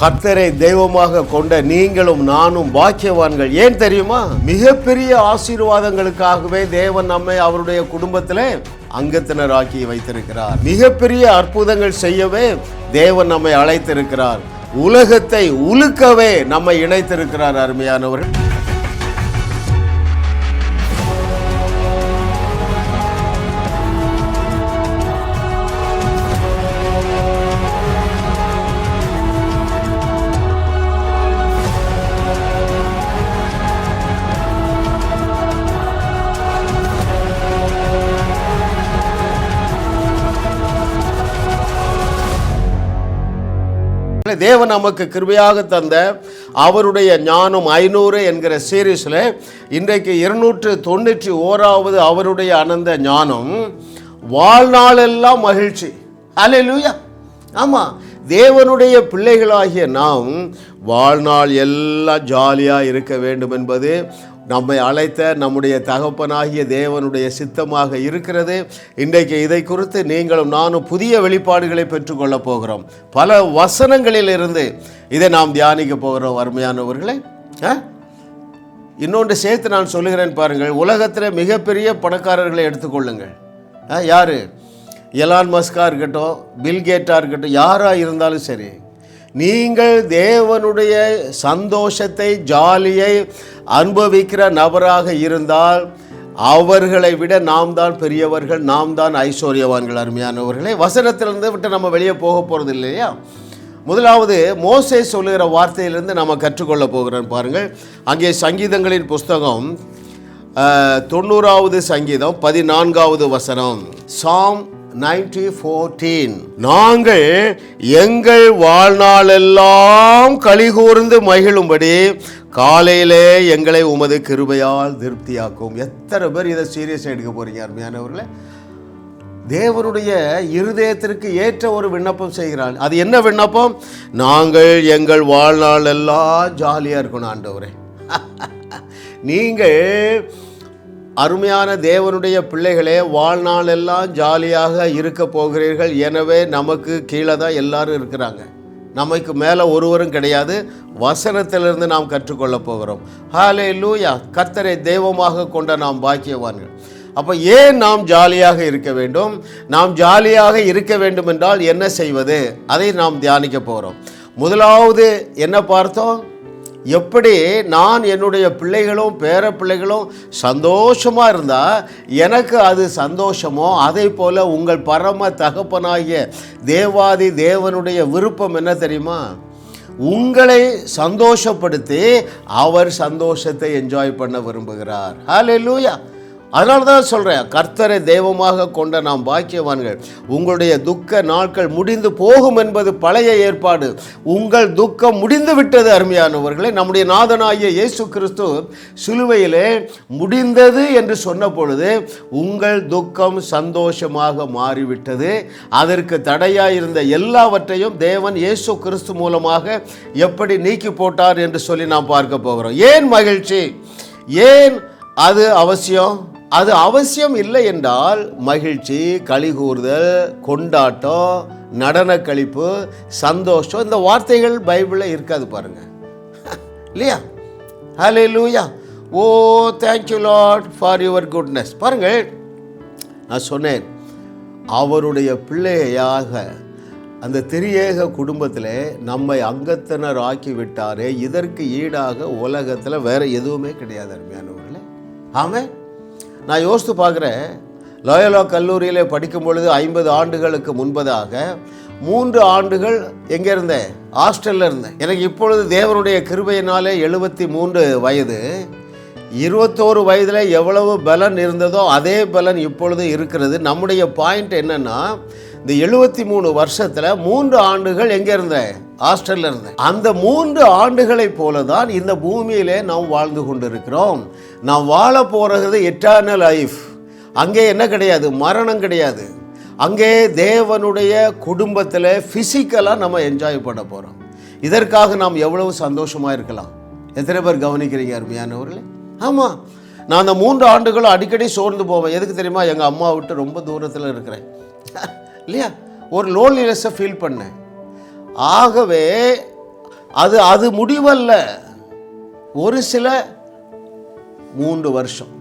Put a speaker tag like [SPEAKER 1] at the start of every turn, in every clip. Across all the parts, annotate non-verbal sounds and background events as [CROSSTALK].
[SPEAKER 1] கர்த்தரை தெய்வமாக கொண்ட நீங்களும் நானும் பாக்கியவான்கள். ஏன் தெரியுமா? மிகப்பெரிய ஆசீர்வாதங்களுக்காகவே தேவன் நம்மை அவருடைய குடும்பத்திலே அங்கத்தினராக்கி வைத்திருக்கிறார். மிகப்பெரிய அற்புதங்கள் செய்யவே தேவன் நம்மை அழைத்திருக்கிறார். உலகத்தை உலுக்கவே நம்மை இணைத்திருக்கிறார் அருமையானவர்கள். தேவன் நமக்கு கிருபையாக தந்த அவருடைய ஞானம் ஐநூறு என்கிற சீரீஸில் இன்றைக்கு இருநூற்று தொண்ணூற்றி ஓராவது அவருடைய அனந்த ஞானம். வாழ்நாளெல்லாம் மகிழ்ச்சி. அல்லேலூயா ஆமாம் தேவனுடைய பிள்ளைகளாகிய நாம் வாழ்நாள் எல்லாம் ஜாலியாக இருக்க வேண்டும் என்பது நம்மை அழைத்த நம்முடைய தகப்பனாகிய தேவனுடைய சித்தமாக இருக்கிறது. இன்றைக்கு இதை குறித்து நீங்களும் நானும் புதிய வெளிப்பாடுகளை பெற்றுக்கொள்ளப் போகிறோம். பல வசனங்களில் இருந்து இதை நாம் தியானிக்க போகிறோம் அருமையானவர்களே. ஆ? இன்னொன்று சேர்த்து நான் சொல்லுகிறேன் பாருங்கள். உலகத்தில் மிகப்பெரிய பணக்காரர்களை எடுத்துக்கொள்ளுங்கள் ஆ, எலான் மஸ்கா இருக்கட்டும் பில்கேட்டாக இருக்கட்டும் யாராக இருந்தாலும் சரி. நீங்கள் தேவனுடைய சந்தோஷத்தை ஜாலியை அனுபவிக்கிற நபராக இருந்தால் அவர்களை விட நாம் தான் பெரியவர்கள் நாம் தான் ஐஸ்வர்யவான்கள் அருமையானவர்களே. வசனத்திலிருந்து விட்டு நம்ம வெளியே போக போகிறது இல்லையா? முதலாவது மோசே சொல்லுகிற வார்த்தையிலிருந்து நம்ம கற்றுக்கொள்ள போகிறோம் பாருங்கள். அங்கே சங்கீதங்களின் புஸ்தகம் தொண்ணூறாவது சங்கீதம் பதினான்காவது வசனம். சாம் நைன்டி ஃபோர்டீன் நாங்கள் எங்கள் வாழ்நாளெல்லாம் கலிகூர்ந்து மகிழும்படி காலையிலே எங்களை உமது கிருபையால் திருப்தியாக்கும். எத்தனை பேர் இதை சீரியஸாக எடுக்க போறீங்க அருமையானவர்களே தேவனுடைய இருதயத்திற்கு ஏற்ற ஒரு விண்ணப்பம் செய்கிறான். அது என்ன விண்ணப்பம்? நாங்கள் எங்கள் வாழ்நாள் எல்லாம் ஜாலியாக இருக்கணும் ஆண்டவரே. [LAUGHS] நீங்கள் அருமையான தேவனுடைய பிள்ளைகளே வாழ்நாள் எல்லாம் ஜாலியாக இருக்க போகிறீர்கள். எனவே நமக்கு கீழே தான் எல்லாரும் இருக்கிறாங்க. நமக்கு மேலே ஒருவரும் கிடையாது. வசனத்திலிருந்து நாம் கற்றுக்கொள்ள போகிறோம். ஹாலே லூயா கர்த்தரை தெய்வமாக கொண்ட நாம் பாக்கியவான்கள். அப்போ ஏன் நாம் ஜாலியாக இருக்க வேண்டும்? நாம் ஜாலியாக இருக்க வேண்டும் என்றால் என்ன செய்வது? அதை நாம் தியானிக்க போகிறோம். முதலாவது என்ன பார்த்தோம்? எப்படி நான் என்னுடைய பிள்ளைகளும் பேர பிள்ளைகளும் சந்தோஷமாக இருந்தால் எனக்கு அது சந்தோஷமோ? அதே போல் உங்கள் பரம தகப்பனாகிய தேவாதி தேவனுடைய விருப்பம் என்ன தெரியுமா? உங்களை சந்தோஷப்படுத்தி அவர் சந்தோஷத்தை என்ஜாய் பண்ண விரும்புகிறார். ஹalleluya அதனால தான் சொல்கிறேன் கர்த்தரை தெய்வமாக கொண்ட நாம் பாக்கியவான்கள் உங்களுடைய துக்க நாட்கள் முடிந்து போகும் என்பது பழைய ஏற்பாடு. உங்கள் துக்கம் முடிந்து விட்டது அருமையானவர்களே. நம்முடைய நாதனாகிய இயேசு கிறிஸ்து சிலுவையிலே முடிந்தது என்று சொன்ன பொழுது உங்கள் துக்கம் சந்தோஷமாக மாறிவிட்டது. அதற்கு தடையாக இருந்த எல்லாவற்றையும் தேவன் இயேசு கிறிஸ்து மூலமாக எப்படி நீக்கி போட்டார் என்று சொல்லி நாம் பார்க்க போகிறோம். ஏன் மகிழ்ச்சி? ஏன் அது அவசியம்? அது அவசியம் இல்லை என்றால் மகிழ்ச்சி கலிகூறுதல் கொண்டாட்டம் நடன கழிப்பு சந்தோஷம் இந்த வார்த்தைகள் பைபிளில் இருக்காது பாருங்க. [LAUGHS] இல்லையா? Hallelujah oh thank you lot for your goodness பாருங்கள் நான் சொன்னேன் அவருடைய பிள்ளையாக அந்த திரியேக குடும்பத்தில் நம்மை அங்கத்தினர் ஆக்கி விட்டாரே இதற்கு ஈடாக உலகத்தில் வேறு எதுவுமே கிடையாது அருமையானவர்களே. ஆமாம் நான் யோசித்து பார்க்குறேன். லோயலா கல்லூரியில் படிக்கும் பொழுது ஐம்பது ஆண்டுகளுக்கு முன்பதாக மூன்று ஆண்டுகள் எங்கே இருந்தேன்? ஹாஸ்டலில் இருந்தேன். எனக்கு இப்பொழுது தேவனுடைய கிருபையினாலே எழுபத்தி மூன்று வயது. இருபத்தோரு வயதில் எவ்வளவு பலன் இருந்ததோ அதே பலன் இப்பொழுது இருக்கிறது. நம்முடைய பாயிண்ட் என்னென்னா இந்த எழுபத்தி மூணு வருஷத்தில் மூன்று ஆண்டுகள் எங்கே இருந்தேன்? ஹாஸ்டலில் இருந்தேன். அந்த மூன்று ஆண்டுகளைப் போல தான் இந்த பூமியிலே நாம் வாழ்ந்து கொண்டிருக்கிறோம். நாம் வாழ போகிறது எட்டர்னல் லைஃப் அங்கே என்ன கிடையாது? மரணம் கிடையாது. அங்கே தேவனுடைய குடும்பத்தில் ஃபிசிக்கலாக நம்ம என்ஜாய் பண்ண போகிறோம் இதற்காக நாம் எவ்வளவு சந்தோஷமாக இருக்கலாம். எத்தனை பேர் கவனிக்கிறீங்க அருமையானவர்களே ஆமாம் நான் அந்த மூன்று ஆண்டுகளும் அடிக்கடி சோர்ந்து போவேன். எதுக்கு தெரியுமா? எங்கள் அம்மா விட்டு ரொம்ப தூரத்தில் இருக்கிறேன். இல்லையா? ஒரு லோன்லினஸை ஃபீல் பண்ணேன் ஆகவே அது அது முடிவல்ல. ஒரு சில மூன்று வருஷம்.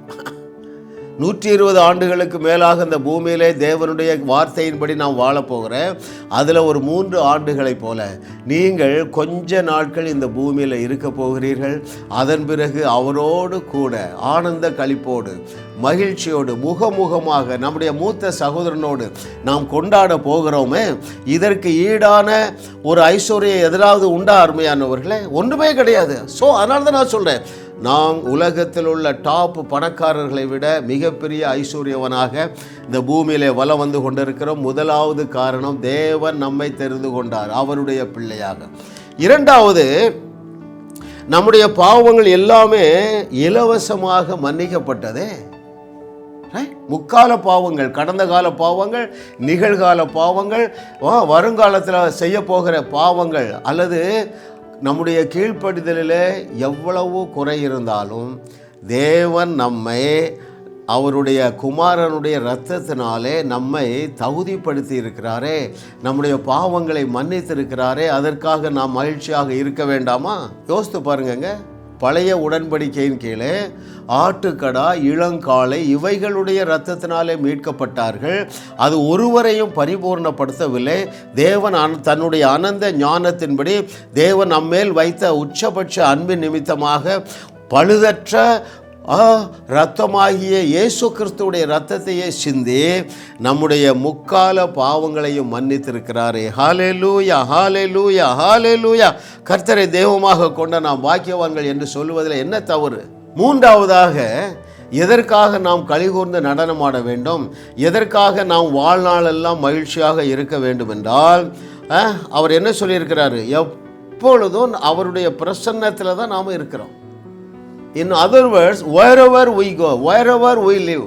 [SPEAKER 1] நூற்றி இருபது ஆண்டுகளுக்கு மேலாக இந்த பூமியிலே தேவனுடைய வார்த்தையின்படி நாம் வாழப்போகிறேன் அதில் ஒரு மூன்று ஆண்டுகளைப் போல நீங்கள் கொஞ்ச நாட்கள் இந்த பூமியில் இருக்க போகிறீர்கள். அதன் பிறகு அவரோடு கூட ஆனந்த களிப்போடு மகிழ்ச்சியோடு முகமுகமாக நம்முடைய மூத்த சகோதரனோடு நாம் கொண்டாட போகிறோமே. இதற்கு ஈடான ஒரு ஐஸ்வர்யம் எதிராவது உண்டா அருமையானவர்களே? ஒன்றுமே கிடையாது. ஸோ அதனால தான் நான் சொல்கிறேன் நாம் உலகத்தில் உள்ள டாப் பணக்காரர்களை விட மிகப்பெரிய ஐஸ்வர்யவனாக இந்த பூமியிலே வலம் வந்து கொண்டிருக்கிறோம். முதலாவது காரணம் தேவன் நம்மை தெரிந்து கொண்டார் அவருடைய பிள்ளையாக. இரண்டாவது நம்முடைய பாவங்கள் எல்லாமே இலவசமாக மன்னிக்கப்பட்டதே. முக்கால பாவங்கள் கடந்த கால பாவங்கள் நிகழ்கால பாவங்கள் வருங்காலத்தில் செய்ய போகிற பாவங்கள் அல்லது நம்முடைய கீழ்ப்படிதலில் எவ்வளவு குறை இருந்தாலும் தேவன் நம்மை அவருடைய குமாரனுடைய இரத்தத்தினாலே நம்மை தகுதிப்படுத்தி இருக்கிறாரே நம்முடைய பாவங்களை மன்னித்திருக்கிறாரே. அதற்காக நாம் மகிழ்ச்சியாக இருக்க வேண்டாமா? யோசித்து பாருங்கங்க. பழைய உடன்படிக்கையின் கீழே ஆட்டுக்கடா இளங்காளை இவைகளுடைய இரத்தத்தினாலே மீட்கப்பட்டார்கள். அது ஒருவரையும் பரிபூர்ணப்படுத்தவில்லை. தேவன் தன்னுடைய அனந்த ஞானத்தின்படி தேவன் நம்மேல் வைத்த உச்சபட்ச அன்பின் நிமித்தமாக பழுதற்ற ரத்தமாகிய இயேசு கிறிஸ்துவுடைய ரத்தத்தையே சிந்தி நம்முடைய முக்கால பாவங்களையும் மன்னித்திருக்கிறாரே. ஹாலே லூயா ஹாலே லூயா ஹாலே லூயா கர்த்தரை தெய்வமாக கொண்ட நாம் பாக்கியவான்கள் என்று சொல்லுவதில் என்ன தவறு? மூன்றாவதாக எதற்காக நாம் கலிகூர்ந்து நடனமாட வேண்டும்? எதற்காக நாம் வாழ்நாளெல்லாம் மகிழ்ச்சியாக இருக்க வேண்டும் என்றால் அவர் என்ன சொல்லியிருக்கிறாரு? எப்பொழுதும் அவருடைய பிரசன்னத்தில் தான் நாம் இருக்கிறோம். In other words wherever go go ever we live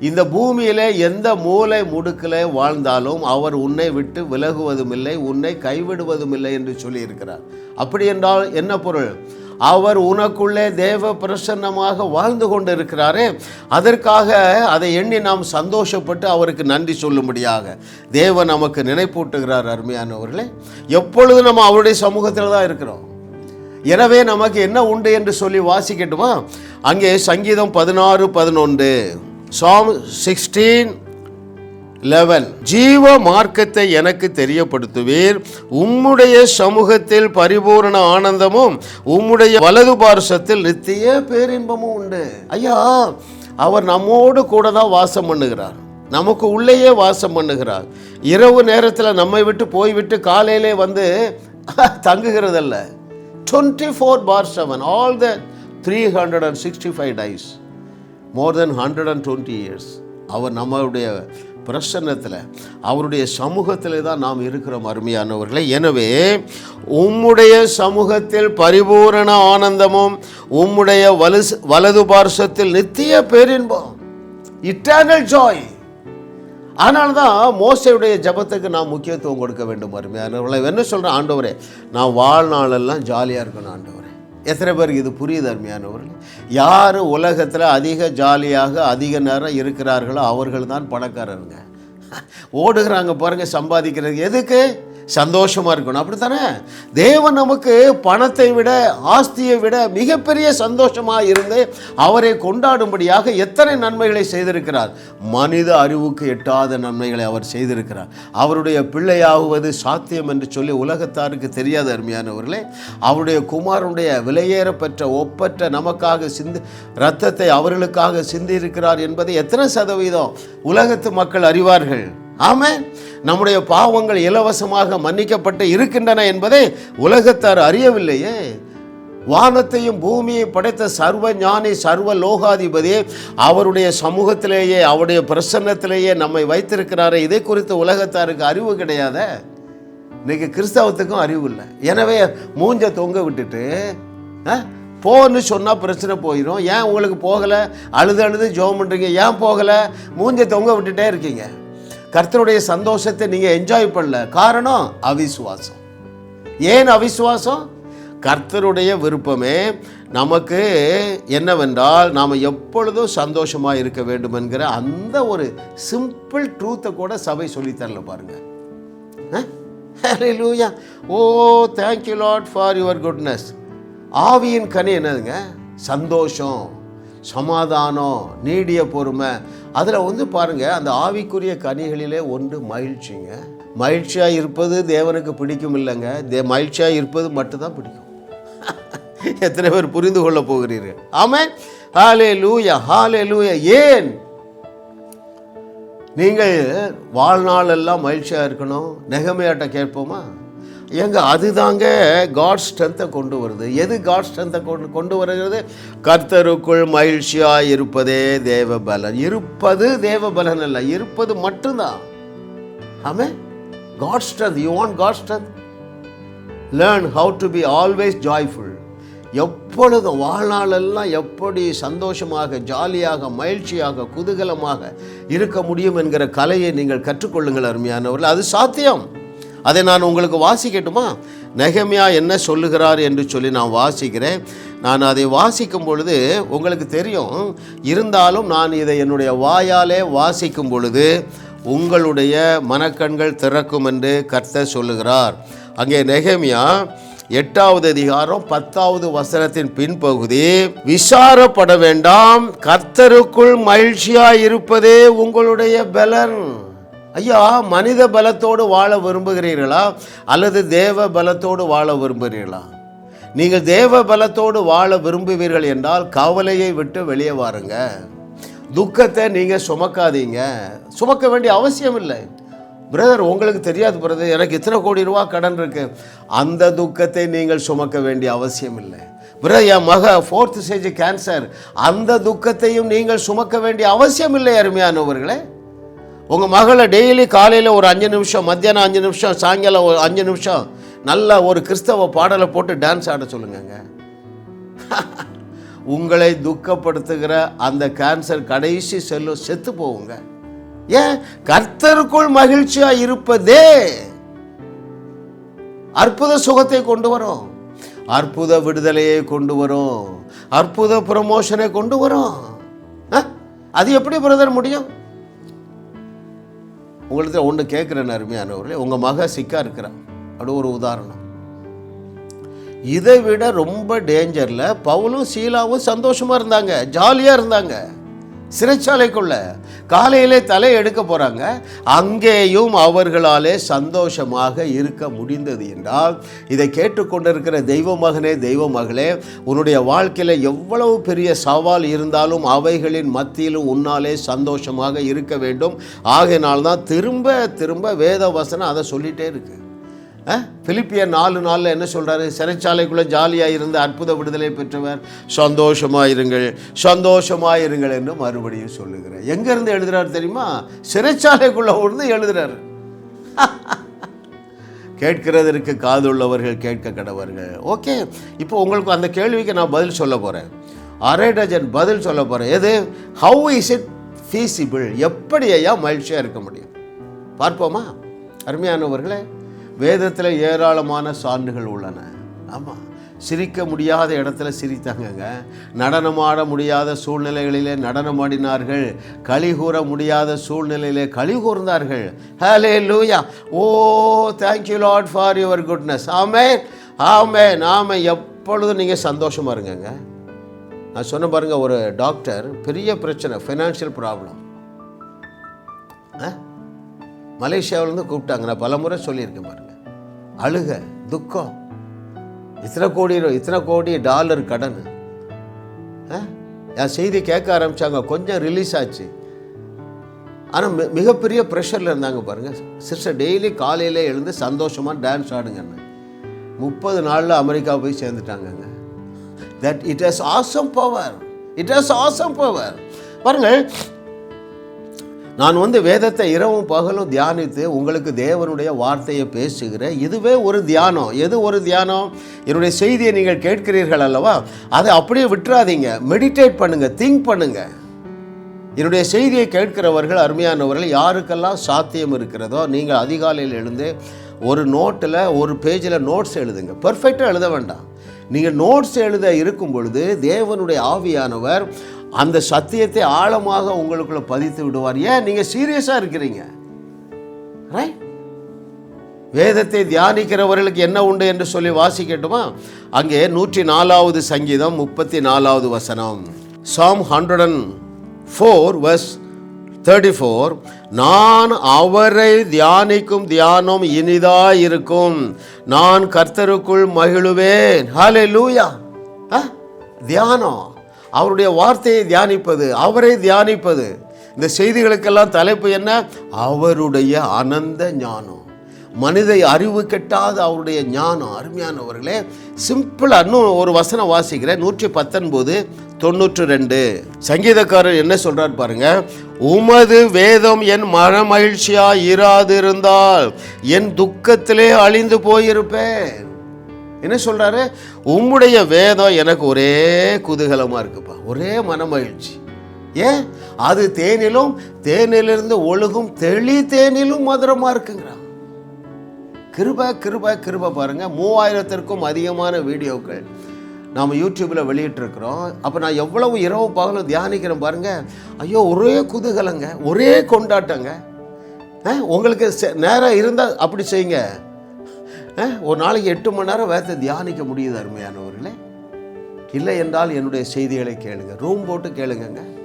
[SPEAKER 1] இந்த பூமியில் எந்த மூலை முடுக்கில் வாழ்ந்தாலும் அவர் உன்னை விட்டு விலகுவதும் இல்லை உன்னை கைவிடுவதும் இல்லை என்று சொல்லியிருக்கிறார். அப்படி என்றால் என்ன பொருள்? அவர் உனக்குள்ளே தேவ பிரசன்னமாக வாழ்ந்து கொண்டு இருக்கிறாரே அதற்காக அதை எண்ணி நாம் சந்தோஷப்பட்டு அவருக்கு நன்றி சொல்லும்படியாக தேவன் நமக்கு நினைப்பூட்டுகிறார் அருமையானவர்களே. எப்பொழுது நம்ம அவருடைய சமூகத்தில் தான் இருக்கிறோம்? எனவே நமக்கு என்ன உண்டு என்று சொல்லி வாசிக்கட்டுமா? அங்கே சங்கீதம் பதினாறு பதினொன்று. சாம் சிக்ஸ்டீன் லெவன் ஜீவ மார்க்கத்தை எனக்கு தெரியப்படுத்துவீர். உம்முடைய சமூகத்தில் பரிபூரண ஆனந்தமும் உம்முடைய வலது பார்சத்தில் நித்திய பேரின்பமும் உண்டு. ஐயா அவர் நம்மோடு கூட தான் வாசம் பண்ணுகிறார். நமக்கு உள்ளேயே வாசம் பண்ணுகிறார். இரவு நேரத்தில் நம்மை விட்டு போய்விட்டு காலையிலே வந்து தங்குகிறதல்ல. Twenty four by seven all the three hundred and sixty five days more than hundred and twenty years அவர் நம்மளுடைய பிரசன்னத்தில் அவருடைய சமூகத்தில் தான் நாம் இருக்கிறோம் அருமையானவர்களே. எனவே உம்முடைய சமூகத்தில் பரிபூரண ஆனந்தமும் உம்முடைய வலு வலது பார்சத்தில் நித்திய பேரின்பம் இட்டர்னல் ஜாய் அதனால தான் மோசையுடைய ஜபத்துக்கு நான் முக்கியத்துவம் கொடுக்க வேண்டும் அருமையானவர்களை என்ன சொல்கிறேன் ஆண்டவரே நான் வாழ்நாளெல்லாம் ஜாலியாக இருக்கணும் ஆண்டவரே. எத்தனை பேருக்கு இது புரியுது அருமையானவர்கள் யார் உலகத்தில் அதிக ஜாலியாக அதிக நேரம் இருக்கிறார்களோ அவர்கள் தான் பணக்காரருங்க. ஓடுகிறாங்க பாருங்கள் சம்பாதிக்கிறது. எதுக்கு? சந்தோஷமாக இருக்கணும். அப்படித்தானே? தேவன் நமக்கு பணத்தை விட ஆஸ்தியை விட மிகப்பெரிய சந்தோஷமாக இருந்து அவரை கொண்டாடும்படியாக எத்தனை நன்மைகளை செய்திருக்கிறார். மனித அறிவுக்கு எட்டாத நன்மைகளை அவர் செய்திருக்கிறார். அவருடைய பிள்ளையாகுவது சாத்தியம் என்று சொல்லி உலகத்தாருக்கு தெரியாத அருமையானவர்களே. அவருடைய குமாரனுடைய விலையேற பெற்ற ஒப்பற்ற நமக்காக சிந்து ரத்தத்தை அவர்களுக்காக சிந்தியிருக்கிறார் என்பதை எத்தனை சதவீதம்? உலகத்து மக்கள் அறிவார்கள். ஆமாம் நம்முடைய பாவங்கள் இலவசமாக மன்னிக்கப்பட்டு இருக்கின்றன என்பதை உலகத்தார் அறியவில்லையே. வானத்தையும் பூமியை படைத்த சர்வ ஞானி சர்வ லோகாதிபதி அவருடைய சமூகத்திலேயே அவருடைய பிரசன்னத்திலேயே நம்மை வைத்திருக்கிறாரே. இதை குறித்து உலகத்தாருக்கு அறிவு கிடையாத. இன்னைக்கு கிறிஸ்தவத்துக்கும் அறிவு இல்லை. எனவே மூஞ்ச தொங்க விட்டுட்டு ஆ, போன்னு சொன்னால் பிரச்சனை போயிடும் ஏன் உங்களுக்கு போகலை? அழுது அழுது ஜோம் பண்ணுறீங்க ஏன் போகலை? மூஞ்ச தொங்க விட்டுட்டே இருக்கீங்க. கர்த்தருடைய சந்தோஷத்தை நீங்கள் என்ஜாய் பண்ணல. காரணம் அவிசுவாசம். ஏன் அவிசுவாசம்? கர்த்தருடைய விருப்பமே நமக்கு என்னவென்றால் நாம் எப்பொழுதும் சந்தோஷமாக இருக்க வேண்டும் என்கிற அந்த ஒரு சிம்பிள் ட்ரூத்தை கூட சபை சொல்லித்தரல பாருங்கள் ஆ? Hallelujah oh thank you lot for your goodness ஆவியின் கனி என்னதுங்க? சந்தோஷம் சமாதானம் நீடிய பொறுமை. அதில் வந்து பாருங்கள் அந்த ஆவிக்குரிய கனிகளிலே ஒன்று மகிழ்ச்சிங்க. மகிழ்ச்சியாக இருப்பது தேவனுக்கு பிடிக்கும் இல்லைங்க. தே மகிழ்ச்சியாக இருப்பது மட்டும்தான் பிடிக்கும். [LAUGHS] எத்தனை பேர் புரிந்து கொள்ள போகிறீர்கள்? ஆமென். ஹாலே லூயா ஹாலே லூயா ஏன்? நீங்கள் வாழ்நாளெல்லாம் மகிழ்ச்சியாக இருக்கணும்? நெகமையாட்ட கேட்போமா? ஏங்க அதுதாங்க காட் ஸ்ட்ரென்த்தை கொண்டு வருது. எது காட் ஸ்ட்ரென்த்தை கொண்டு கொண்டு வருகிறது? கர்த்தருக்குள் மகிழ்ச்சியாக இருப்பதே தேவ பலன் இருப்பது தேவ பலன் அல்ல இருப்பது மட்டும்தான். Amen God strength you want God strength learn how to be always joyful எப்பொழுதும் வாழ்நாளெல்லாம் எப்படி சந்தோஷமாக ஜாலியாக மகிழ்ச்சியாக குதூகலமாக இருக்க முடியும் என்கிற கலையை நீங்கள் கற்றுக்கொள்ளுங்கள் அருமையானவர்கள். அது சாத்தியம். அதை நான் உங்களுக்கு வாசிக்கட்டுமா? நெகமியா என்ன சொல்லுகிறார் என்று சொல்லி நான் வாசிக்கிறேன். நான் அதை வாசிக்கும் பொழுது உங்களுக்கு தெரியும் இருந்தாலும் நான் இதை என்னுடைய வாயாலே வாசிக்கும் பொழுது உங்களுடைய மனக்கண்கள் திறக்கும் என்று கர்த்தர் சொல்லுகிறார். அங்கே நெகமியா எட்டாவது அதிகாரம் பத்தாவது வசனத்தின் பின்பகுதி விசாரப்பட வேண்டாம் கர்த்தருக்குள் மகிழ்ச்சியாக இருப்பதே உங்களுடைய பலன். ஐயா மனித பலத்தோடு வாழ விரும்புகிறீர்களா? அல்லது தேவ பலத்தோடு வாழ விரும்புகிறீர்களா? நீங்கள் தேவ பலத்தோடு வாழ விரும்புவீர்கள் என்றால் கவலையை விட்டு வெளியே வாருங்க. துக்கத்தை நீங்கள் சுமக்காதீங்க. சுமக்க வேண்டிய அவசியம் இல்லை. பிரதர் உங்களுக்கு தெரியாது பிரதர் எனக்கு இத்தனை கோடி ரூபா கடன் இருக்கு. அந்த துக்கத்தை நீங்கள் சுமக்க வேண்டிய அவசியம் இல்லை. பிரதர் என் மக ஃபோர்த் ஸ்டேஜ் கேன்சர் அந்த துக்கத்தையும் நீங்கள் சுமக்க வேண்டிய அவசியம் இல்லை அருமையானவர்களே. உங்கள் மகளை டெய்லி காலையில் ஒரு அஞ்சு நிமிஷம் மத்தியானம் அஞ்சு நிமிஷம் சாயங்காலம் ஒரு அஞ்சு நிமிஷம் நல்ல ஒரு கிறிஸ்தவ பாடலை போட்டு டான்ஸ் ஆட சொல்லுங்கங்க. [LAUGHS] உங்களை துக்கப்படுத்துகிற அந்த கேன்சர் கடைசி செல்லும் செத்து போவுங்க ஏன்? கர்த்தருக்குள் மகிழ்ச்சியா இருப்பதே. அற்புத சுகத்தை கொண்டு வரும். அற்புத விடுதலையை கொண்டு வரும். அற்புத ப்ரமோஷனை கொண்டு வரும். ஆ? அது எப்படி பிரதர் முடியும்? உங்கள்கிட்ட ஒன்று கேட்குறேன் அருமையானவர்களே உங்கள் மக சிக்கா இருக்கிறான் அப்படி ஒரு உதாரணம். இதை விட ரொம்ப டேஞ்சரில் பவுலும் சீலாவும் சந்தோஷமாக இருந்தாங்க. ஜாலியாக இருந்தாங்க. சிறைச்சாலைக்குள்ள காலையிலே தலை எடுக்க போகிறாங்க அங்கேயும் அவர்களாலே சந்தோஷமாக இருக்க முடிந்தது என்றால் இதை கேட்டுக்கொண்டிருக்கிற தெய்வ மகனே தெய்வ மகளே உன்னுடைய வாழ்க்கையில் எவ்வளவு பெரிய சவால் இருந்தாலும் அவைகளின் மத்தியிலும் உன்னாலே சந்தோஷமாக இருக்க வேண்டும். ஆகையினால்தான் திரும்ப திரும்ப வேத வசனம் அதை சொல்லிகிட்டே இருக்குது பிலிப்பிய நாலு நாளில் என்ன சொல்கிறாரு சிறைச்சாலைக்குள்ளே ஜாலியாக இருந்து அற்புத விடுதலை பெற்றவர். சந்தோஷமாக இருங்கள் சந்தோஷமாக இருங்கள் என்று மறுபடியும் சொல்லுகிறார். எங்கேருந்து எழுதுறாரு தெரியுமா? சிறைச்சாலைக்குள்ளே இருந்து எழுதுறாரு. [LAUGHS] கேட்கிறதற்கு காதுள்ளவர்கள் கேட்க கடவர்கள். ஓகே இப்போ உங்களுக்கு அந்த கேள்விக்கு நான் பதில் சொல்ல போகிறேன் அரை டஜன் பதில் சொல்ல போகிறேன் எது? ஹவு இஸ் இட் ஃபீஸிபிள் எப்படி ஐயா மகிழ்ச்சியாக இருக்க முடியும்? பார்ப்போமா? அருமையானவர்களே வேதத்தில் ஏராளமான சான்றுகள் உள்ளன. ஆமாம் சிரிக்க முடியாத இடத்துல சிரித்தாங்கங்க. நடனமாட முடியாத சூழ்நிலைகளிலே நடனமாடினார்கள் களி கூற முடியாத சூழ்நிலையிலே களி கூர்ந்தார்கள். Hallelujah oh thank you lot for your goodness amen amen நாம எப்பொழுதும் நீங்கள் சந்தோஷமாக இருங்கங்க? நான் சொன்ன பாருங்க ஒரு டாக்டர் பெரிய பிரச்சனை ஃபினான்ஷியல் ப்ராப்ளம் மலேசியாவிலேருந்து கூப்பிட்டாங்க. நான் பல முறை சொல்லியிருக்கேன் பாருங்க. அழுக துக்கம். இத்தனை கோடி இத்தனை கோடி டாலர் கடன். ஆ? என் செய்தி கேட்க ஆரம்பித்தாங்க கொஞ்சம் ரிலீஸ் ஆச்சு. ஆனால் மி மிகப்பெரிய ப்ரெஷரில் இருந்தாங்க பாருங்கள் சிஸ்டர் டெய்லி காலையில் எழுந்து சந்தோஷமாக டான்ஸ் ஆடுங்கன்னு. முப்பது நாளில் அமெரிக்கா போய் சேர்ந்துட்டாங்கங்க. That it has awesome power it has awesome power பாருங்கள் நான் வந்து வேதத்தை இரவும் பகலும் தியானித்து உங்களுக்கு தேவனுடைய வார்த்தையை பேசுகிறேன். இதுவே ஒரு தியானம். எது ஒரு தியானம்? என்னுடைய செய்தியை நீங்கள் கேட்கிறீர்கள் அல்லவா? அதை அப்படியே விட்டுறாதீங்க. மெடிடேட் பண்ணுங்கள் திங்க் பண்ணுங்கள் என்னுடைய செய்தியை கேட்கிறவர்கள் அருமையானவர்கள் யாருக்கெல்லாம் சாத்தியம் இருக்கிறதோ நீங்கள் அதிகாலையில் எழுந்து ஒரு நோட்டில் ஒரு பேஜில் நோட்ஸ் எழுதுங்க. பர்ஃபெக்டாக எழுத வேண்டாம். நீங்கள் நோட்ஸ் எழுத இருக்கும் பொழுது தேவனுடைய ஆவியானவர் அந்த சத்தியத்தை ஆழமாக உங்களுக்குள்ள பதித்து விடுவார். ஏன்? நீங்கள் சீரியஸாக இருக்கிறீங்க. ரைட் வேதத்தை தியானிக்கிறவர்களுக்கு என்ன உண்டு என்று சொல்லி வாசிக்கட்டுமா? அங்கே நூற்றி நாலாவது சங்கீதம் முப்பத்தி நாலாவது வசனம். Psalm hundred and four verse thirty four நான் அவரை தியானிக்கும் தியானம் இனிதா இருக்கும் நான் கர்த்தருக்குள் மகிழுவேன். ஹாலே லூயா தியானம். அவருடைய வார்த்தையை தியானிப்பது அவரை தியானிப்பது. இந்த செய்திகளுக்கெல்லாம் தலைப்பு என்ன? அவருடைய அனந்த ஞானம். மனித அறிவு கெட்டாத அவருடைய ஞானம். அருமையானவர்களே சிம்பிளாக இன்னும் ஒரு வசனம் வாசிக்கிறேன். நூற்றி பத்தொன்பது தொண்ணூற்று ரெண்டு. சங்கீதக்காரர் என்ன சொல்கிறார் பாருங்க? உமது வேதம் என் மன மகிழ்ச்சியாக இராதிருந்தால் என் துக்கத்திலே அழிந்து போயிருப்பேன். என்ன சொல்கிறாரு உம்முடைய வேதம் எனக்கு ஒரே குதூகலமாக இருக்குப்பா. ஒரே மன மகிழ்ச்சி ஏன்? அது தேனிலும் தேனிலிருந்து ஒழுகும் தெளி தேனிலும் மதுரமாக இருக்குங்கிறான் கிருப கிருப கிருப பாருங்க. மூவாயிரத்திற்கும் அதிகமான வீடியோக்கள் நாம் யூடியூப்பில் வெளியிட்டிருக்கிறோம். அப்போ நான் எவ்வளவு இரவு பகலும் தியானிக்கிறேன் பாருங்கள் ஐயோ ஒரே குதூகலங்க. ஒரே கொண்டாட்டங்க. உங்களுக்கு செ- நேரம் இருந்தால் அப்படி செய்யுங்க. ஒரு நாளைக்கு எட்டு மணி நேரம் வேதத்தை தியானிக்க முடியுது அருமையானவர்களே. இல்லை என்றால் என்னுடைய செய்திகளை கேளுங்க. ரூம் போட்டு கேளுங்கங்க.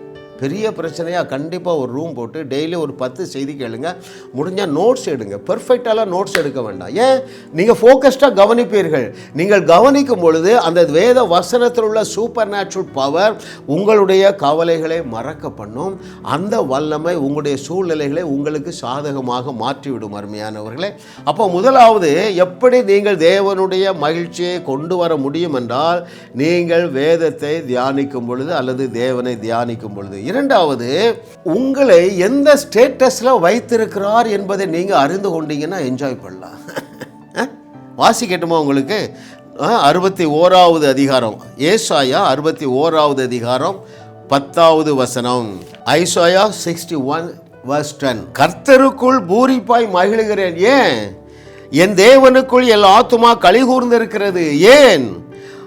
[SPEAKER 1] பெரிய பிரச்சனையாக கண்டிப்பாக ஒரு ரூம் போட்டு டெய்லி ஒரு பத்து செய்தி கேளுங்க. முடிஞ்சால் நோட்ஸ் எடுங்க. பெர்ஃபெக்டாலாம் நோட்ஸ் எடுக்க வேண்டாம். ஏன்? நீங்கள் ஃபோக்கஸ்டாக கவனிப்பீர்கள். நீங்கள் கவனிக்கும் பொழுது அந்த வேத வசனத்தில் உள்ள சூப்பர் நேச்சுரல் பவர் உங்களுடைய கவலைகளை மறக்க பண்ணும். அந்த வல்லமை உங்களுடைய சூழ்நிலைகளை உங்களுக்கு சாதகமாக மாற்றிவிடும் அருமையானவர்களே. அப்போ முதலாவது எப்படி நீங்கள் தேவனுடைய மகிழ்ச்சியை கொண்டு வர முடியும் என்றால் நீங்கள் வேதத்தை தியானிக்கும் பொழுது அல்லது தேவனை தியானிக்கும் பொழுது. இரண்டாவது உங்களை எந்த ஸ்டேட்டஸில் வைத்திருக்கிறார் என்பதை நீங்கள் அறிந்து கொண்டீங்கன்னா என்ஜாய் பண்ணலாம். [LAUGHS] வாசிக்கட்டுமா உங்களுக்கு? அறுபத்தி ஓராவது அதிகாரம். ஏசாயா அறுபத்தி ஓராவது அதிகாரம் பத்தாவது வசனம். Isaiah sixty one verse ten கர்த்தருக்குள் பூரிப்பாய் மகிழுகிறேன். ஏன்? என் தேவனுக்குள் என் ஆத்துமா கலிகூர்ந்திருக்கிறது ஏன்?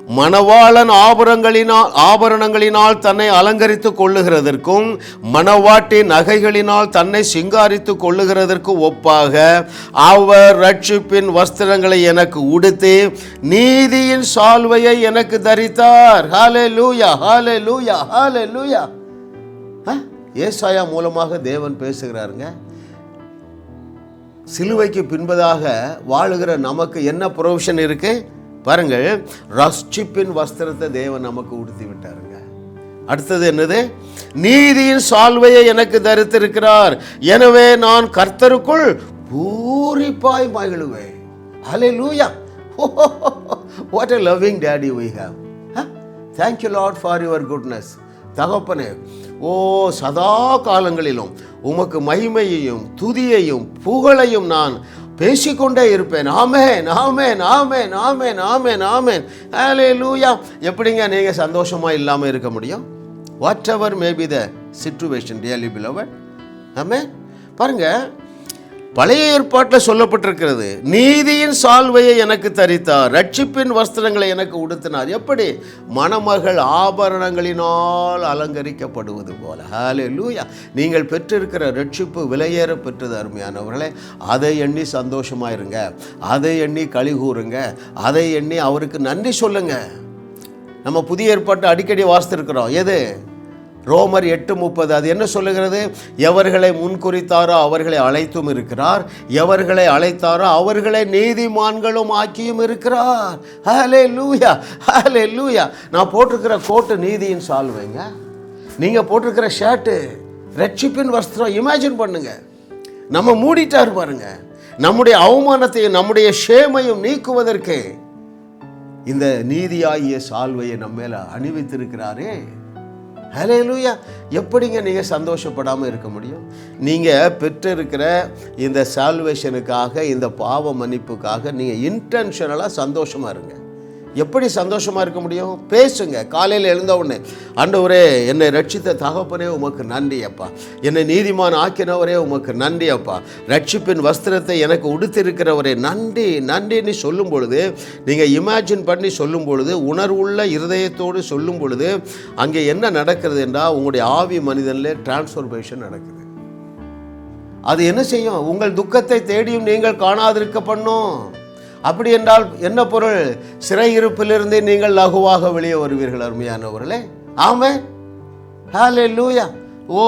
[SPEAKER 1] மணவாளன் ஆபரணங்களினால் ஆபரணங்களினால் தன்னை அலங்கரித்துக் கொள்ளுகிறதற்கும் மணவாட்டி நகைகளினால் தன்னை சிங்காரித்துக் கொள்ளுகிறதற்கும் ஒப்பாக அவர் ரட்சிப்பின் வஸ்திரங்களை எனக்கு உடுத்தி நீதியின் சால்வையை எனக்கு தரித்தார். ஹாலே லூயா ஹாலே லூயா ஹாலே லூயா ஏசாயா மூலமாக தேவன் பேசுகிறாருங்க. சிலுவைக்கு பின்பதாக வாழுகிற நமக்கு என்ன ப்ரொவிஷன் இருக்குது பாருங்கள் ரஷ்டிப்பின் வஸ்திரத்தை தேவன் நமக்கு உடுத்தி விட்டாருங்க அடுத்தது என்னது? நீதியின் சால்வையை எனக்கு தரித்திருக்கிறார். எனவே நான் கர்த்தருக்குள் பூரிப்பாய் மகிழுவேன். Hallelujah what a loving daddy we have. Thank you for your goodness தகப்பனே ஓ சதா காலங்களிலும் உமக்கு மகிமையையும் துதியையும் புகழையும் நான் பேசிக்கொண்டே இருப்பேன். ஆமேன் ஆமேன் ஆமேன் ஆமேன் ஆமேன் ஆமேன். ஹலே லூயா எப்படிங்க நீங்கள் சந்தோஷமாக இல்லாமல் இருக்க முடியும்? Whatever may be the situation really believer amen பாருங்க பழைய ஏற்பாட்டில் சொல்லப்பட்டிருக்கிறது நீதியின் சால்வையை எனக்கு தரித்தார் ரட்சிப்பின் வஸ்திரங்களை எனக்கு உடுத்தினார். எப்படி? மணமகள் ஆபரணங்களினால் அலங்கரிக்கப்படுவது போல. ஹாலே லூயா நீங்கள் பெற்றிருக்கிற ரட்சிப்பு விலையேற பெற்றது அருமையானவர்களே அதை எண்ணி சந்தோஷமா இருங்க. அதை எண்ணி களி கூறுங்க. அதை எண்ணி அவருக்கு நன்றி சொல்லுங்க. நம்ம புதிய ஏற்பாட்டை அடிக்கடி வாசித்திருக்கிறோம். எது? ரோமர் எட்டு முப்பது அது என்ன சொல்லுகிறது? எவர்களை முன்குறித்தாரோ அவர்களை அழைத்தும் இருக்கிறார். எவர்களை அழைத்தாரோ அவர்களை நீதிமான்களும் ஆக்கியும் இருக்கிறார். ஹலே லூயா ஹலே லூயா நான் போட்டிருக்கிற கோட்டு நீதியின் சால்வைங்க. நீங்கள் போட்டிருக்கிற ஷர்ட்டு ரட்சிப்பின் வஸ்திரம் இமேஜின் பண்ணுங்க. நம்ம மூடிட்டார் பாருங்க. நம்முடைய அவமானத்தையும் நம்முடைய ஷேமையும் நீக்குவதற்கு இந்த நீதியாகிய சால்வையை நம்ம மேலே அணிவித்திருக்கிறாரே. ஹலே லூயா எப்படிங்க நீங்கள் சந்தோஷப்படாமல் இருக்க முடியும்? நீங்கள் பெற்றிருக்கிற இந்த சால்வேஷனுக்காக இந்த பாவ மன்னிப்புக்காக நீங்கள் இன்டென்ஷனலாக சந்தோஷமாக இருங்க. எப்படி சந்தோஷமாக இருக்க முடியும்? பேசுங்க. காலையில் எழுந்த உடனே ஆண்டவரே என்னை ரட்சித்த தகப்பனே உமக்கு நன்றி அப்பா. என்னை நீதிமான் ஆக்கினவரே உமக்கு நன்றி அப்பா. ரட்சிப்பின் வஸ்திரத்தை எனக்கு உடுத்திருக்கிறவரே நன்றி நன்றின்னு சொல்லும் பொழுது நீங்கள் இமேஜின் பண்ணி சொல்லும் பொழுது உணர்வுள்ள இருதயத்தோடு சொல்லும் பொழுது அங்கே என்ன நடக்கிறது என்றால் உங்களுடைய ஆவி மனிதனில் டிரான்ஸ்ஃபர்மேஷன் நடக்குது. அது என்ன செய்யும்? உங்கள் துக்கத்தை தேடியும் நீங்கள் காணாதிருக்க பண்ணும் அப்படி என்றால் என்ன பொருள்? சிறையிருப்பிலிருந்து நீங்கள் லகுவாக வெளியே வருவீர்கள் அருமையானவர்களே. Amen hallelujah oh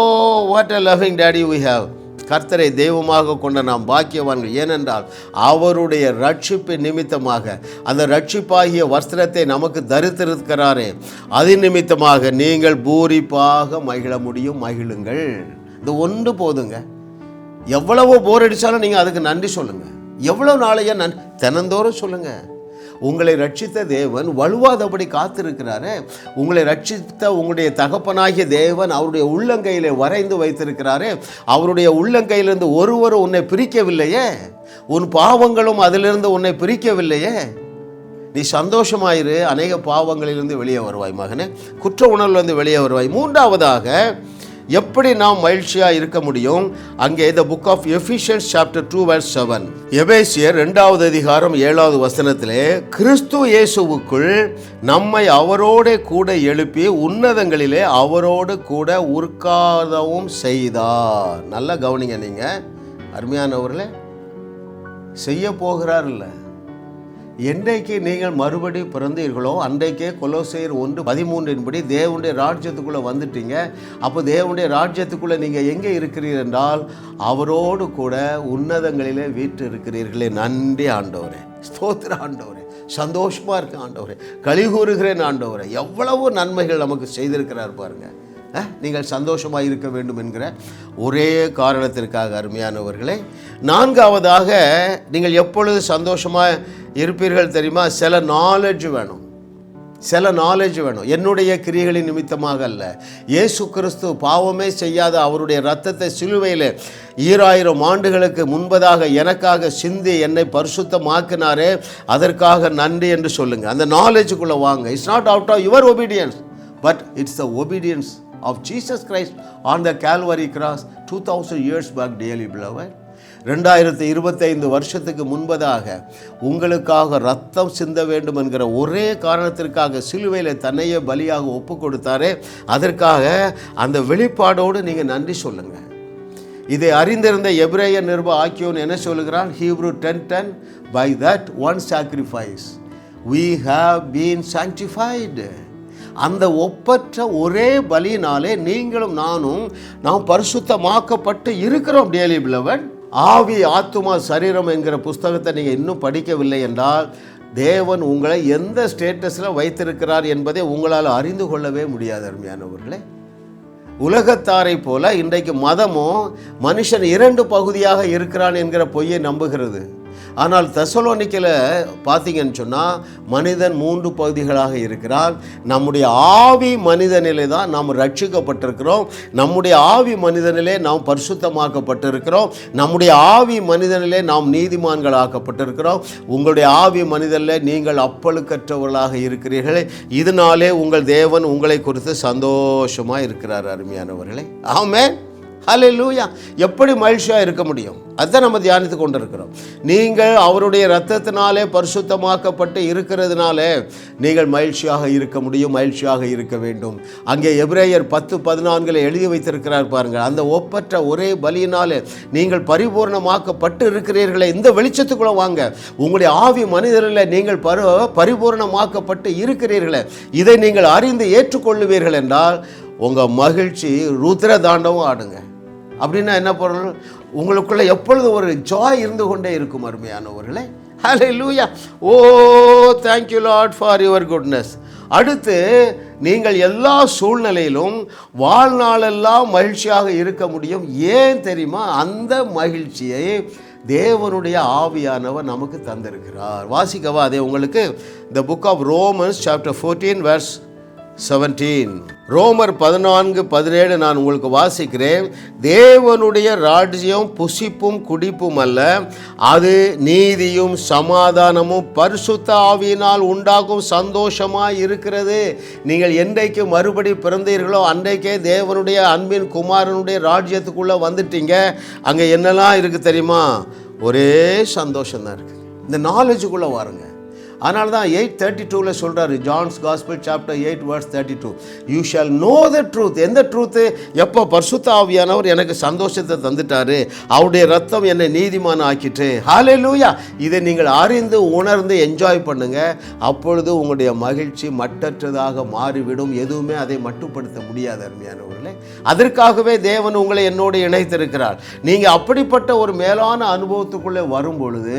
[SPEAKER 1] what a loving daddy we have கர்த்தரை தெய்வமாக கொண்ட நாம் பாக்கியவான்கள். ஏனென்றால் அவருடைய ரட்சிப்பு நிமித்தமாக அந்த ரட்சிப்பாகிய வஸ்திரத்தை நமக்கு தரித்திருக்கிறாரே. அது நிமித்தமாக நீங்கள் பூரிப்பாக மகிழ முடியும் மகிழுங்கள். இது ஒன்று போதுங்க. எவ்வளவோ போர் அடித்தாலும் நீங்கள் அதுக்கு நன்றி சொல்லுங்கள் எவ்வளோ நாளையா நன் தினந்தோறும் சொல்லுங்கள் உங்களை ரட்சித்த தேவன் வலுவாதபடி காத்திருக்கிறாரு. உங்களை ரட்சித்த உங்களுடைய தகப்பனாகிய தேவன் அவருடைய உள்ளங்கையில் வரைந்து வைத்திருக்கிறாரு. அவருடைய உள்ளங்கையிலிருந்து ஒருவரும் உன்னை பிரிக்கவில்லையே. உன் பாவங்களும் அதிலிருந்து உன்னை பிரிக்கவில்லையே. நீ சந்தோஷமாயிரு. அநேக பாவங்களிலிருந்து வெளியே வருவாய் மகனே. குற்ற உணர்வுலேருந்து வெளியே வருவாய். மூன்றாவதாக எப்படி நாம் மகிழ்ச்சியாக இருக்க முடியும்? அங்கே the book of Ephesians chapter two verse seven எபேசியர் ரெண்டாவது அதிகாரம் ஏழாவது வசனத்திலே கிறிஸ்து இயேசுவுக்குள் நம்மை அவரோட கூட எழுப்பி உன்னதங்களிலே அவரோடு கூட உருக்காதவும் செய்தார். நல்லா கவனிங்க நீங்கள் அருமையானவர்களே செய்ய போகிறார் இல்லை? என்றைக்கு நீங்கள் மறுபடி பிறந்தீர்களோ அன்றைக்கே கொலோசையர் ஒன்று பதிமூன்றின்படி தேவனுடைய ராஜ்யத்துக்குள்ளே வந்துட்டீங்க. அப்போ தேவனுடைய ராஜ்யத்துக்குள்ளே நீங்கள் எங்கே இருக்கிறீர்கள் என்றால் அவரோடு கூட உன்னதங்களிலே வீட்டு இருக்கிறீர்களே நன்றி ஆண்டவரே. ஸ்தோத்திர ஆண்டவரே. சந்தோஷமாக இருக்கேன் ஆண்டவரே. கலிகூறுகிறேன் ஆண்டவரே. எவ்வளவு நன்மைகள் நமக்கு செய்திருக்கிறார் பாருங்கள் நீங்கள் சந்தோஷமாக இருக்க வேண்டும் என்கிற ஒரே காரணத்திற்காக அருமையானவர்களே நான்காவதாக நீங்கள் எப்பொழுது சந்தோஷமாக இருப்பீர்கள் தெரியுமா? சில நாலேஜ் வேணும். சில நாலேஜ் வேணும். என்னுடைய கிரியைகளின் நிமித்தமாக அல்ல. இயேசு கிறிஸ்து பாவமே செய்யாத அவருடைய ரத்தத்தை சிலுவையில் ஈராயிரம் ஆண்டுகளுக்கு முன்பதாக எனக்காக சிந்தி என்னை பரிசுத்தமாக்கினாரே அதற்காக நன்றி என்று சொல்லுங்கள் அந்த நாலேஜுக்குள்ளே வாங்க. It's not out of your obedience but it's the obedience of Jesus Christ on the Calvary cross two thousand years back daily believer ரெண்டாயிரத்தி இருபத்தைந்து வருஷத்துக்கு முன்பதாக உங்களுக்காக ரத்தம் சிந்த வேண்டும் என்கிற ஒரே காரணத்திற்காக சிலுவையில் தன்னையே பலியாக ஒப்பு கொடுத்தாரே. அதற்காக அந்த வெளிப்பாடோடு நீங்கள் நன்றி சொல்லுங்கள் இதை அறிந்திருந்த எப்ரேய நிருப ஆக்கியோன் என்ன சொல்லுகிறான்? Hebrew ten ten by that one sacrifice we have been sanctified அந்த ஒப்பற்ற ஒரே பலியினாலே நீங்களும் நானும் நாம் பரிசுத்தமாக்கப்பட்டு இருக்கிறோம் டேலி பிளவன் ஆவி ஆத்துமா சரீரம் என்கிற புஸ்தகத்தை நீங்கள் இன்னும் படிக்கவில்லை என்றால் தேவன் உங்களை எந்த ஸ்டேட்டஸில் வைத்திருக்கிறார் என்பதை உங்களால் அறிந்து கொள்ளவே முடியாது அருமையானவர்களே. உலகத்தாரை போல இன்றைக்கு மதமும் மனுஷன் இரண்டு பகுதியாக இருக்கிறான் என்கிற பொய்யை நம்புகிறது. ஆனால் தசலோனிக்கில் பார்த்தீங்கன்னு சொன்னால் மனிதன் மூன்று பகுதிகளாக இருக்கிறார் நம்முடைய ஆவி மனிதனிலே தான் நாம் ரட்சிக்கப்பட்டிருக்கிறோம். நம்முடைய ஆவி மனிதனிலே நாம் பரிசுத்தமாக்கப்பட்டிருக்கிறோம். நம்முடைய ஆவி மனிதனிலே நாம் நீதிமான்களாக்கப்பட்டிருக்கிறோம். உங்களுடைய ஆவி மனிதனில் நீங்கள் அப்பழுக்கற்றவர்களாக இருக்கிறீர்களே. இதனாலே உங்கள் தேவன் உங்களை குறித்து சந்தோஷமாக இருக்கிறார் அருமையானவர்களே. ஆமென் லூயா எப்படி மகிழ்ச்சியாக இருக்க முடியும்? அதுதான் நம்ம தியானித்து கொண்டிருக்கிறோம். நீங்கள் அவருடைய ரத்தத்தினாலே பரிசுத்தமாக்கப்பட்டு இருக்கிறதுனாலே நீங்கள் மகிழ்ச்சியாக இருக்க முடியும் மகிழ்ச்சியாக இருக்க வேண்டும். அங்கே எப்ரேயர் பத்து பதினான்கில் எழுதி வைத்திருக்கிறார் பாருங்கள். அந்த ஒப்பற்ற ஒரே பலியினாலே நீங்கள் பரிபூர்ணமாக்கப்பட்டு இருக்கிறீர்களே இந்த வெளிச்சத்துக்குள்ளே வாங்க. உங்களுடைய ஆவி மனிதரில் நீங்கள் பரு பரிபூர்ணமாக்கப்பட்டு இருக்கிறீர்களே இதை நீங்கள் அறிந்து ஏற்றுக்கொள்ளுவீர்கள் என்றால் உங்கள் மகிழ்ச்சி ருத்ர தாண்டவும் ஆடுங்க. அப்படின்னா என்ன பொருள்? உங்களுக்குள்ளே எப்பொழுது ஒரு ஜாய் இருந்து கொண்டே இருக்கும் அருமையானவர்களே. Hallelujah oh thank you lot for your goodness அடுத்து நீங்கள் எல்லா சூழ்நிலையிலும் வாழ்நாளெல்லாம் மகிழ்ச்சியாக இருக்க முடியும். ஏன் தெரியுமா? அந்த மகிழ்ச்சியை தேவனுடைய ஆவியானவர் நமக்கு தந்திருக்கிறார். வாசிக்கவா அதே உங்களுக்கு? The book of Romans chapter fourteen verse seventeen ரோமர் பதினான்கு பதினேழு நான் உங்களுக்கு வாசிக்கிறேன். தேவனுடைய ராஜ்யம் புசிப்பும் குடிப்பும் அல்ல. அது நீதியும் சமாதானமும் பரிசுத்த ஆவியினால் உண்டாகும் சந்தோஷமாக இருக்கிறது. நீங்கள் என்றைக்கு மறுபடி பிறந்தீர்களோ அன்றைக்கே தேவனுடைய அன்பின் குமாரனுடைய ராஜ்யத்துக்குள்ளே வந்துட்டீங்க. அங்கே என்னெல்லாம் இருக்குது தெரியுமா? ஒரே சந்தோஷம்தான் இருக்குது இந்த நாலேஜுக்குள்ளே வாருங்க. அதனால தான் எயிட் தேர்ட்டி டூவில் சொல்கிறாரு John's gospel chapter eight words thirty two you shall know the truth எந்த ட்ரூத்து எப்போ பர்சுத்த ஆவியானவர் எனக்கு சந்தோஷத்தை தந்துட்டாரு. அவருடைய ரத்தம் என்னை நீதிமான ஆக்கிட்டு ஹாலே லூயா இதை நீங்கள் அறிந்து உணர்ந்து என்ஜாய் பண்ணுங்கள் அப்பொழுது உங்களுடைய மகிழ்ச்சி மட்டற்றதாக மாறிவிடும். எதுவுமே அதை மட்டுப்படுத்த முடியாது அருமையானவர்களே அதற்காகவே தேவன் உங்களை என்னோடு இணைத்திருக்கிறார். நீங்கள் அப்படிப்பட்ட ஒரு மேலான அனுபவத்துக்குள்ளே வரும் பொழுது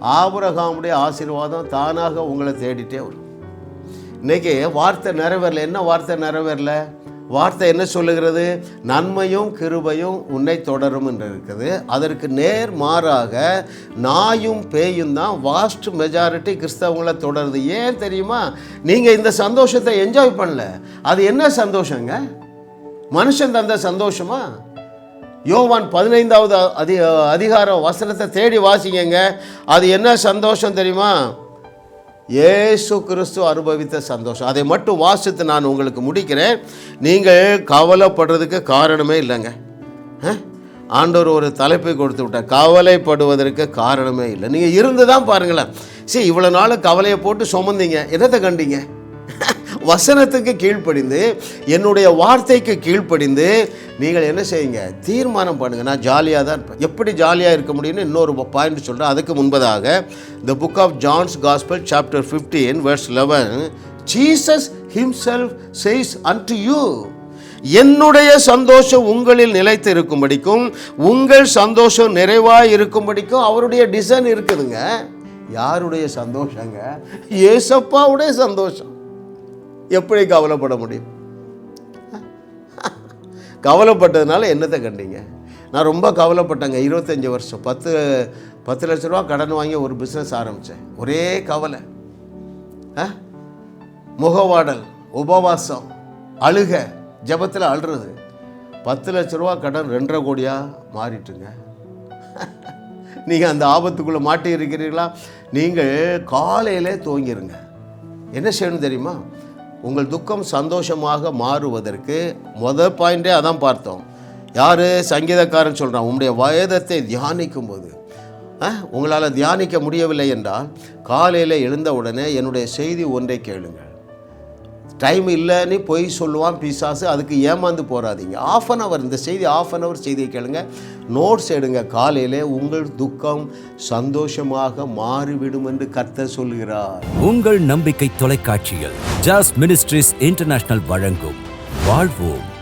[SPEAKER 1] ஆபரகாமுடைய ஆசீர்வாதம் தானாக உங்களை தேடிட்டே வரும். இன்னைக்கு வார்த்தை நிறைவேறல. என்ன வார்த்தை நிறைவேறல? வார்த்தை என்ன சொல்லுகிறது? நன்மையும் கிருபையும் உன்னை தொடரும் என்று இருக்குது. அதற்கு நேர் மாறாக நாயும் பேயும் தான் வாஸ்ட் மெஜாரிட்டி கிறிஸ்தவங்களை தொடருது. ஏன் தெரியுமா? நீங்கள் இந்த சந்தோஷத்தை என்ஜாய் பண்ணல. அது என்ன சந்தோஷங்க? மனுஷன் தந்த சந்தோஷமா? யோவான் பதினைந்தாவது அதி அதிகாரம் வசனத்தை தேடி வாசிக்கங்க அது என்ன சந்தோஷம் தெரியுமா? ஏசு கிறிஸ்து அனுபவித்த சந்தோஷம். அதை மட்டும் வாசித்து நான் உங்களுக்கு முடிக்கிறேன். நீங்கள் கவலைப்படுறதுக்கு காரணமே இல்லைங்க. ஆண்டோர் ஆண்டவர் ஒரு தலைப்பை கொடுத்து விட்டார். கவலைப்படுவதற்கு காரணமே இல்லை. நீங்கள் இருந்து தான் பாருங்களேன். சரி இவ்வளோ நாள் கவலையை போட்டு சுமந்தீங்க. என்னத்தை கண்டீங்க? வசனத்துக்கு கீழ்ப்படிந்து என்னுடைய வார்த்தைக்கு கீழ்ப்படிந்து நீங்கள் என்ன செய்யுங்க? தீர்மானம் பண்ணுங்க. நான் ஜாலியாக தான் இருப்பேன். எப்படி ஜாலியாக இருக்க முடியும்னு இன்னொரு பாயிண்ட் சொல்கிறேன் அதுக்கு முன்பதாக the book of John's gospel chapter fifteen verse eleven Jesus himself says unto you என்னுடைய சந்தோஷம் உங்களில் நிலைத்து இருக்கும்படிக்கும் உங்கள் சந்தோஷம் நிறைவாக இருக்கும்படிக்கும் அவருடைய டிசைன் இருக்குதுங்க. யாருடைய சந்தோஷங்க? ஏசப்பாவுடைய சந்தோஷம். எப்படி கவலைப்பட முடியும்? கவலைப்பட்டதுனால என்னத்தை கண்டீங்க? நான் ரொம்ப கவலைப்பட்டேங்க. இருபத்தஞ்சி வருஷம். பத்து பத்து லட்ச ரூபா கடன் வாங்கி ஒரு பிஸ்னஸ் ஆரம்பித்தேன் ஒரே கவலை. ஆ? முகவாடல் உபவாசம் அழுக ஜெபத்தில் அழுறது. பத்து லட்ச ரூபா கடன் ரெண்டரை கோடியாக மாறிட்டுங்க. நீங்கள் அந்த ஆபத்துக்குள்ளே மாட்டி இருக்கிறீர்களா நீங்கள் காலையிலே தூங்கிடுங்க என்ன செய்யணும் தெரியுமா? உங்கள் துக்கம் சந்தோஷமாக மாறுவதற்கு முதல் பாயிண்டே அதான் பார்த்தோம். யார்? சங்கீதக்காரன் சொல்கிறான் உங்களுடைய வயதத்தை தியானிக்கும் போது உங்களால் தியானிக்க முடியவில்லை என்றால் காலையில் எழுந்த உடனே என்னுடைய செய்தி ஒன்றை கேளுங்கள். டைம் இல்லைன்னு பொய் சொல்லுவான் பிசாசு அதுக்கு ஏமாந்து போகாதீங்க ஆஃப் அன் அவர் இந்த செய்தி ஆஃப் அன் அவர் செய்தியை கேளுங்க. நோட்ஸ் எடுங்க. காலையில் உங்கள் துக்கம் சந்தோஷமாக மாறிவிடும் என்று கர்த்த சொல்கிறார்
[SPEAKER 2] உங்கள் நம்பிக்கை தொலைக்காட்சியில் ஜாஸ் மினிஸ்ட்ரிஸ் இன்டர்நேஷனல் வழங்கும் வாழ்வோம்.